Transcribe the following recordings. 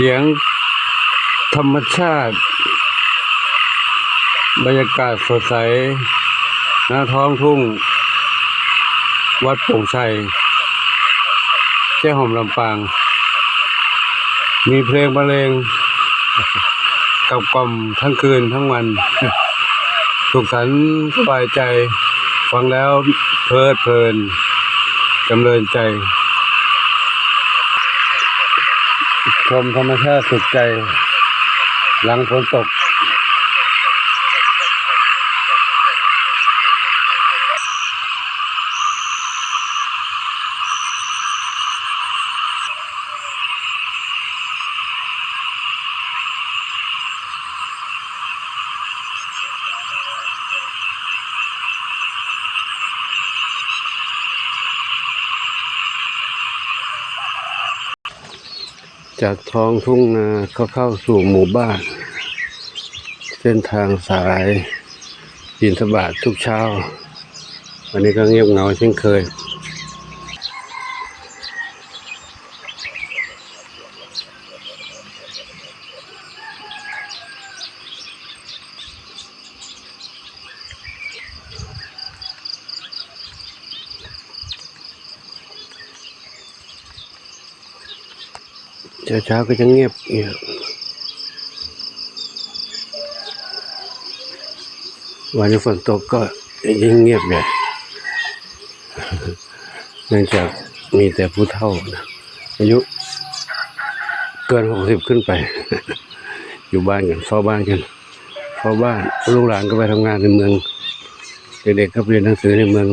เสียงธรรมชาติ บรรยากาศสดใสหน้าท้องทุ่ง วัดโป่งชัยแจ้หอมลำปาง มีเพลงบรรเลงกับกล่อมทั้งคืนทั้งวัน สุขสันต์สบายใจ ฟังแล้วเพลิดเพลินจำเริญใจ ชมธรรมชาติสุดใจ หลังฝนตก จากท้องทุ่งนาเข้าเข้าสู่หมู่บ้าน เส้นทางสายบินสบาททุกเช้า วันนี้ก็เงียบเหงาเช่นเคย เช้าช้าๆก็จะเงียบเงียบวันที่ฝนตกก็ยิ่งเงียบใหญ่เนื่องจากมีแต่ผู้เฒ่านะอายุเกินหกสิบขึ้นไป อยู่บ้านกันเฝ้าบ้านกันเฝ้าบ้านลูกหลานก็ไปทำงานในเมือง เด็กๆก็เรียนหนังสือในเมือง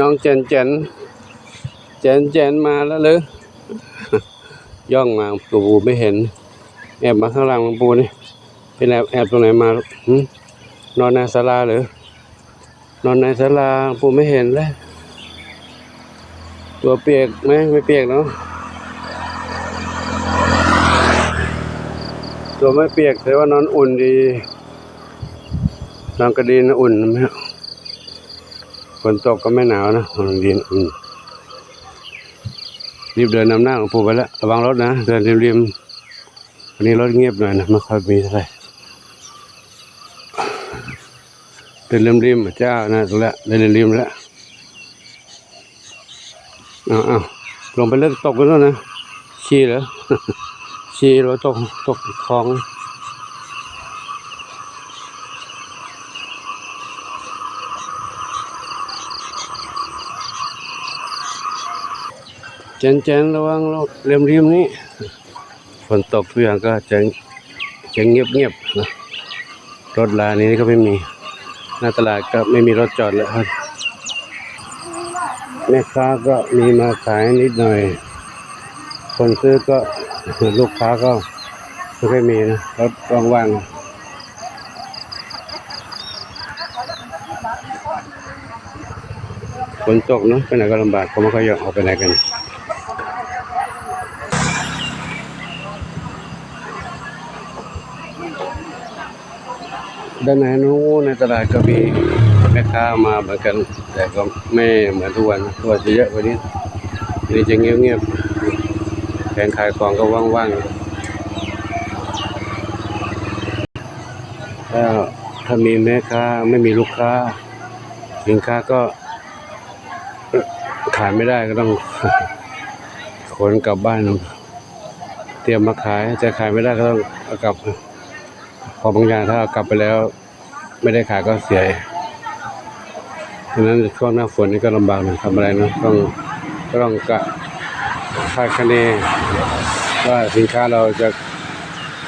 น้องเจนเจนเจนเจนมาแล้วหรือย่องมาปูไม่เห็น แอบมาข้างหลังหลวงปูนี่เป็นแอบแอบตรงไหนมาลูกหึนอนในศาลาหรือนอนในศาลาปูไม่เห็นเลยตัวเปียกไหมไม่เปียกเนาะตัวไม่เปียกแต่ว่านอนอุ่นดีนอนกระดีนอุ่นไหม นตกก็ไม่หนาวนะมันดีอืมรีบเดินนำหน้าหลวงปู่ไปแล้วระวังรถนะ เดินริมๆวันนี้รถเงียบหน่อยนะไม่ค่อยมีเท่าไหร่เดินริมๆเจ้านะตรงละเดินริมๆแล้วเอาเอาลงไปเล่นตกกันแล้วนะชี้เหรอชีเราตกตกคลอง เจนเจนระวังเราเรียมริมนี้ฝนตกทุกอย่างก็จะจะเงียบเงียบๆนะรถลานี้ก็ไม่มี หน้าตลาดก็ไม่มีรถจอดแล้วครับแม่ค้าก็มีมาขายนิดหน่อย คนซื้อก็ลูกค้าก็ไม่ค่อยมีนะรถว่างๆฝนตกเนอะไปไหนก็ลำบากเขาไม่ค่อยอยากออกไปไหนกัน ด้านในนู้นในตลาดก็มีแม่ค้ามาเหมือนกัน แต่ก็ไม่เหมือนทุกวันทุกวันจะเยอะกว่านี้นี้จะเงียบๆแผงขายของก็ว่างๆถ้าถ้ามีแม่ค้าไม่มีลูกค้า สินค้าก็ขายไม่ได้ก็ต้องขนกลับบ้าน เตรียมมาขายจะขายไม่ได้ก็ต้องเอากลับ พอบางอย่างถ้าากลับไปแล้ว ไม่ได้ขายก็เสียดังนั้นช่วงหน้าฝนนี่ก็ลำบากหน่อยทำอะไรนะต้องก็ต้องกะคาดคะเนว่าสินค้าเราจะ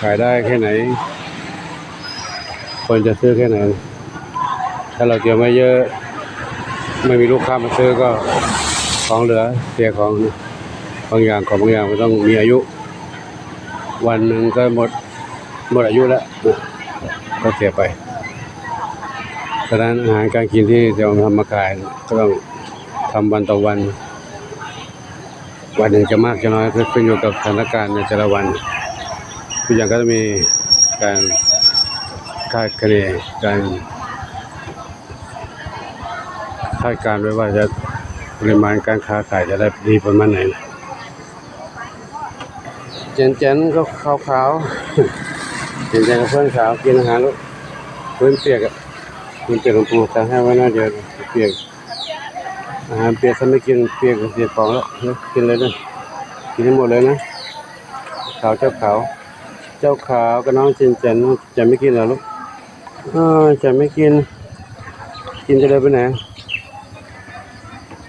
ขายได้แค่ไหน คนจะซื้อแค่ไหน ถ้าเราเตรียมไว้เยอะ ไม่มีลูกค้ามาซื้อก็ของเหลือเสียของบางอย่างของบางอย่างมันต้องมีอายุ วันหนึ่งก็หมด หมดอายุแล้วก็เสียไปดังนั้นอาหารการกินที่จะเอามาทำมาขายก็ต้องทำวันต่อวัน วันหนึ่งจะมากจะน้อยก็ขึ้นอยู่กับสถานการณ์ในแต่ละวันทุกอย่างก็จะมีการคาดคะเนการคาดการณ์ไว้ว่าจะปริมาณการค้าขายจะได้ดีประมาณไหนเจนเจนๆก็ขาวขาวๆ เห็นใจกับเพื่อนสาวกินอาหารแล้วพื้นเปียกอะพื้นเปียกของปูสั่งให้ไว้น่าจะเปียกอาหารเปียกถ้าไม่กินเปียกเสียของแล้วกินเลยนะกินให้หมดเลยนะขาวเจ้าขาวเจ้าขาวกับน้องเจนเจนจะไม่กินหรอลูกจะไม่กิน กินจะเลยไปไหน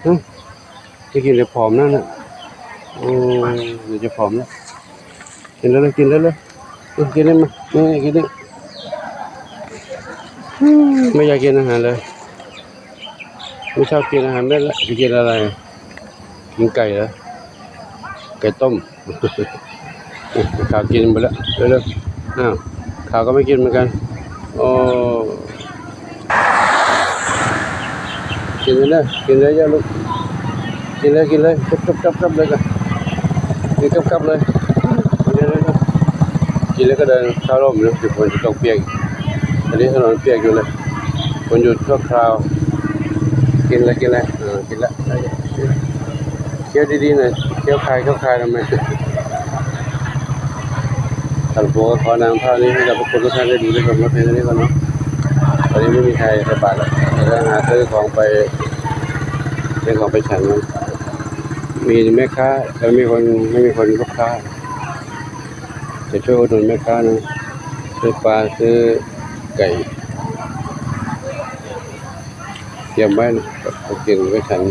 ฮะไม่กินเลยผอมนั่นน่ะโอ้เดี๋ยวจะผอมแล้วกินแล้วเลยกินแล้วเลย กินได้ไหมไม่กินได้ไม่อยากกินอาหารเลย ไม่ชอบกินอาหารเม็ดละจะกินอะไร กินไก่เหรอไก่ต้มข้าวกินไปแล้วเร็วๆอ้าวข้าวก็ไม่กินเหมือนกัน โอ้กินเลยนะกินเลยเยอะลูกกินเลยกินเลยกับกับกับกับเลยกันกินกับกับเลยกินเลยเลย กินแล้วก็เดินเข้าร่มนะเดี๋ยวฝนจะตกเปียกอันนี้ถนนเปียกอยู่เลยฝนหยุดชั่วคราว กินแล้วกินแล้วเออกินแล้วเคี้ยวดีๆหน่อยเคี้ยวคายเคี้ยวคายทำไมท่านผู้ก็ขอนำภาพนี้ให้กับทุกคนทุกท่านได้ดูด้ชมรับเพลงนี้ก่อนเนาะตอนนี้ไม่มีใครสบาตรแล้วแต่ก็หาซื้อของไปซื้อของไปฉันนะมีแม่ค้าแต่ไม่มีคนไม่มีคนลูกค้า จะช่วยอุดหนุนแม่ค้านะซื้อปลาซื้อไก่เตรียมไว้นะเอากินไว้ฉัน